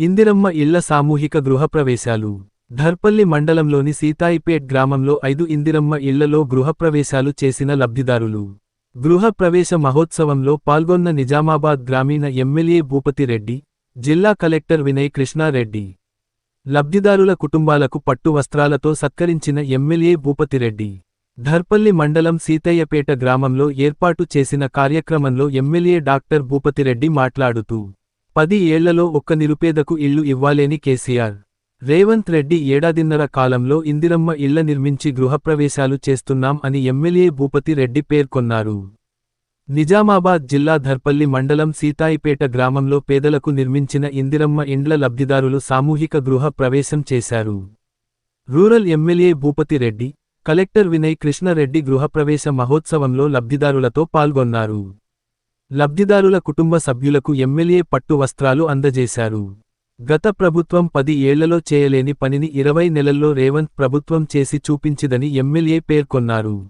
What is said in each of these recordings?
ఇందిరమ్మ ఇళ్ళ సామూహిక గృహప్రవేశాలు. ధర్పల్లి మండలంలోని సీతాయిపేట్ గ్రామంలో ఐదు ఇందిరమ్మ ఇళ్ళలో గృహప్రవేశాలు చేసిన లబ్ధిదారులు. గృహప్రవేశ మహోత్సవంలో పాల్గొన్న నిజామాబాద్ గ్రామీణ ఎమ్మెల్యే భూపతిరెడ్డి జిల్లా కలెక్టర్ వినయ్ కృష్ణారెడ్డి లబ్ధిదారుల కుటుంబాలకు పట్టు వస్త్రాలతో సత్కరించిన ఎమ్మెల్యే భూపతిరెడ్డి ధర్పల్లి మండలం సీతయ్యపేట గ్రామంలో ఏర్పాటు చేసిన కార్యక్రమంలో ఎమ్మెల్యే డాక్టర్ భూపతిరెడ్డి మాట్లాడుతూ పది ఏళ్ళలో ఒక్క నిరుపేదకు ఇళ్ళు ఇవ్వాలేని కేసీఆర్. రేవంత్ రెడ్డి ఏడాదిన్నర కాలంలో ఇందిరమ్మ ఇళ్ళ నిర్మించి గృహప్రవేశాలు చేస్తున్నాం అని ఎమ్మెల్యే భూపతి రెడ్డి పేర్కొన్నారు. నిజామాబాద్ జిల్లా ధర్పల్లి మండలం సీతాయిపేట గ్రామంలో పేదలకు నిర్మించిన ఇందిరమ్మ ఇండ్ల లబ్ధిదారులు సామూహిక గృహ ప్రవేశం చేశారు. Rural MLA Bhupathi Reddy collector Vinay Krishna Reddy గృహప్రవేశ మహోత్సవంలో లబ్ధిదారులతో పాల్గొన్నారు. లబ్ధిదారుల కుటుంబ సభ్యులకు ఎమ్మెల్యే పట్టు వస్త్రాలు అందజేశారు. గత ప్రభుత్వం పది ఏళ్ళలో చేయలేని పనిని ఇరవై నెలల్లో రేవంత్ ప్రభుత్వం చేసి చూపించిదని ఎమ్మెల్యే పేర్కొన్నారు.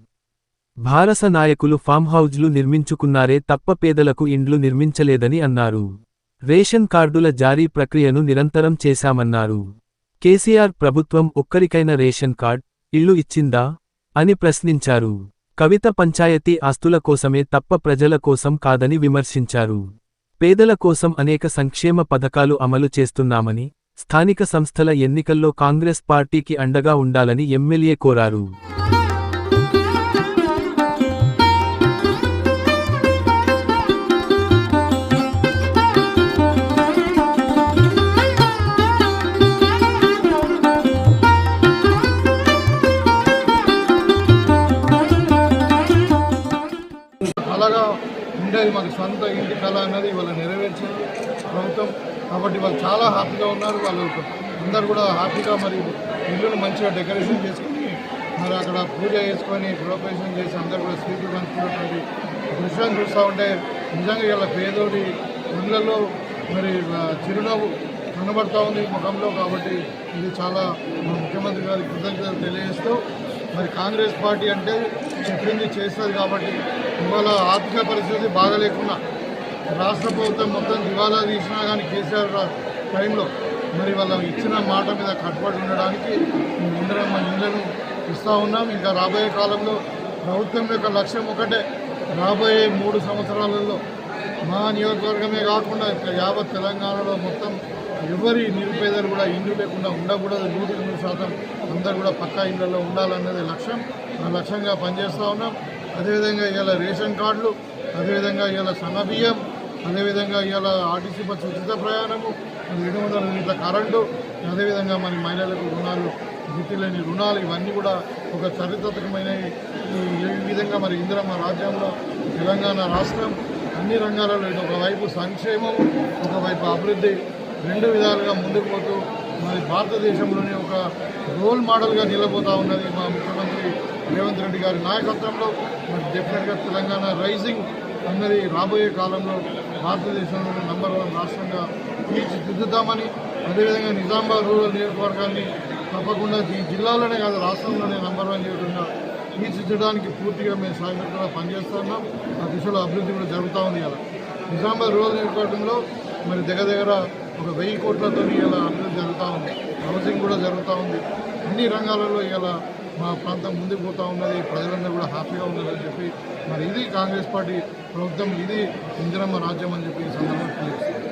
భారస నాయకులు ఫామ్ హౌజ్లు నిర్మించుకున్నారే తప్ప పేదలకు ఇండ్లు నిర్మించలేదని అన్నారు. రేషన్ కార్డుల జారీ ప్రక్రియను నిరంతరం చేశామన్నారు. కేసీఆర్ ప్రభుత్వం ఒక్కరికైన రేషన్ కార్డ్ ఇల్లు ఇచ్చిందా? అని ప్రశ్నించారు. కవిత పంచాయతీ ఆస్తుల కోసమే తప్ప ప్రజల కోసం కాదని విమర్శించారు. పేదల కోసం అనేక సంక్షేమ పథకాలు అమలు చేస్తున్నామని స్థానిక సంస్థల ఎన్నికల్లో కాంగ్రెస్ పార్టీకి అండగా ఉండాలని ఎమ్మెల్యే కోరారు. ఉండేది మాకు సొంత ఇంటి కళ అన్నది ఇవాళ నెరవేర్చింది ప్రభుత్వం. కాబట్టి వాళ్ళు చాలా హ్యాపీగా ఉన్నారు. వాళ్ళు అందరు కూడా హ్యాపీగా మరి ఇల్లును మంచిగా డెకరేషన్ చేసుకుని మరి అక్కడ పూజ చేసుకొని గృహప్రవేశం చేసి అందరు కూడా స్వీట్లు పంచుకున్నటువంటి దృశ్యాన్ని చూస్తూ ఉంటే నిజంగా ఇలా పేదోడి ఇళ్ళలో మరి చిరునవ్వు కనబడతా ఉంది ముఖంలో. కాబట్టి ఇది చాలా ముఖ్యమంత్రి గారి కృతజ్ఞతలు తెలియజేస్తూ మరి కాంగ్రెస్ పార్టీ అంటే చెప్పింది చేస్తుంది కాబట్టి ఇవాళ ఆర్థిక పరిస్థితి బాగలేకున్నా రాష్ట్ర ప్రభుత్వం మొత్తం దివాలా తీసినా కానీ కేసీఆర్ టైంలో మరి వాళ్ళ ఇచ్చిన మాట మీద కట్టుబడి ఉండడానికి ఇందిరమ్మ ఇళ్ళను ఇస్తూ ఉన్నాం. ఇంకా రాబోయే కాలంలో ప్రభుత్వం యొక్క లక్ష్యం ఒకటే రాబోయే మూడు సంవత్సరాలలో మా నియోజకవర్గమే కాకుండా ఇంకా యావత్ తెలంగాణలో మొత్తం ఎవరి నిరుపేదలు కూడా ఇండ్లు లేకుండా ఉండకూడదు నూటికి నూరు శాతం అందరూ కూడా పక్కా ఇళ్ళలో ఉండాలన్నది లక్ష్యం. ఆ లక్ష్యంగా పనిచేస్తూ ఉన్నాం. అదేవిధంగా ఇవాళ రేషన్ కార్డులు అదేవిధంగా ఇవాళ సన్నబియ్యం అదేవిధంగా ఇవాళ ఆర్టీసీ బస్సు ఉచిత ప్రయాణము రెండు వందల యూనిట్ల కరెంటు అదేవిధంగా మరి మహిళలకు రుణాలు వృత్తి లేని రుణాలు ఇవన్నీ కూడా ఒక చారిత్రాత్మకమైన ఏ విధంగా మరి ఇందిరమ్మ రాజ్యంలో తెలంగాణ రాష్ట్రం అన్ని రంగాలలో ఇటు ఒకవైపు సంక్షేమం ఒకవైపు అభివృద్ధి రెండు విధాలుగా ముందుకు పోతూ మరి భారతదేశంలోనే ఒక రోల్ మోడల్గా నిలబోతూ ఉన్నది మా ముఖ్యమంత్రి రేవంత్ రెడ్డి గారి నాయకత్వంలో. మరి డెఫినెట్గా తెలంగాణ రైజింగ్ అన్నది రాబోయే కాలంలో భారతదేశంలో నంబర్ వన్ రాష్ట్రంగా తీర్చిదిద్దుతామని అదేవిధంగా నిజామాబాద్ రూరల్ నియోజకవర్గాన్ని తప్పకుండా ఈ జిల్లాలోనే కాదు రాష్ట్రంలోనే నంబర్ వన్ చేయకుండా తీర్చిదిద్దడానికి పూర్తిగా మేము సాయంత్రంగా పనిచేస్తున్నాం. ఆ దిశలో అభివృద్ధి కూడా జరుగుతూ ఉంది కదా నిజామాబాద్ రూరల్ నియోజకవర్గంలో మరి దగ్గర దగ్గర ఒక వెయ్యి కోట్లతో ఇలా అభివృద్ధి జరుగుతూ ఉంది. హౌసింగ్ కూడా జరుగుతూ ఉంది. అన్ని రంగాలలో ఇలా మా ప్రాంతం ముందుకు పోతూ ఉన్నది. ప్రజలందరూ కూడా హ్యాపీగా ఉన్నారని చెప్పి మరి ఇది కాంగ్రెస్ పార్టీ ప్రభుత్వం ఇది ఇందిరమ్మ రాజ్యం అని చెప్పి ఈ సందర్భంగా తెలియజేస్తుంది.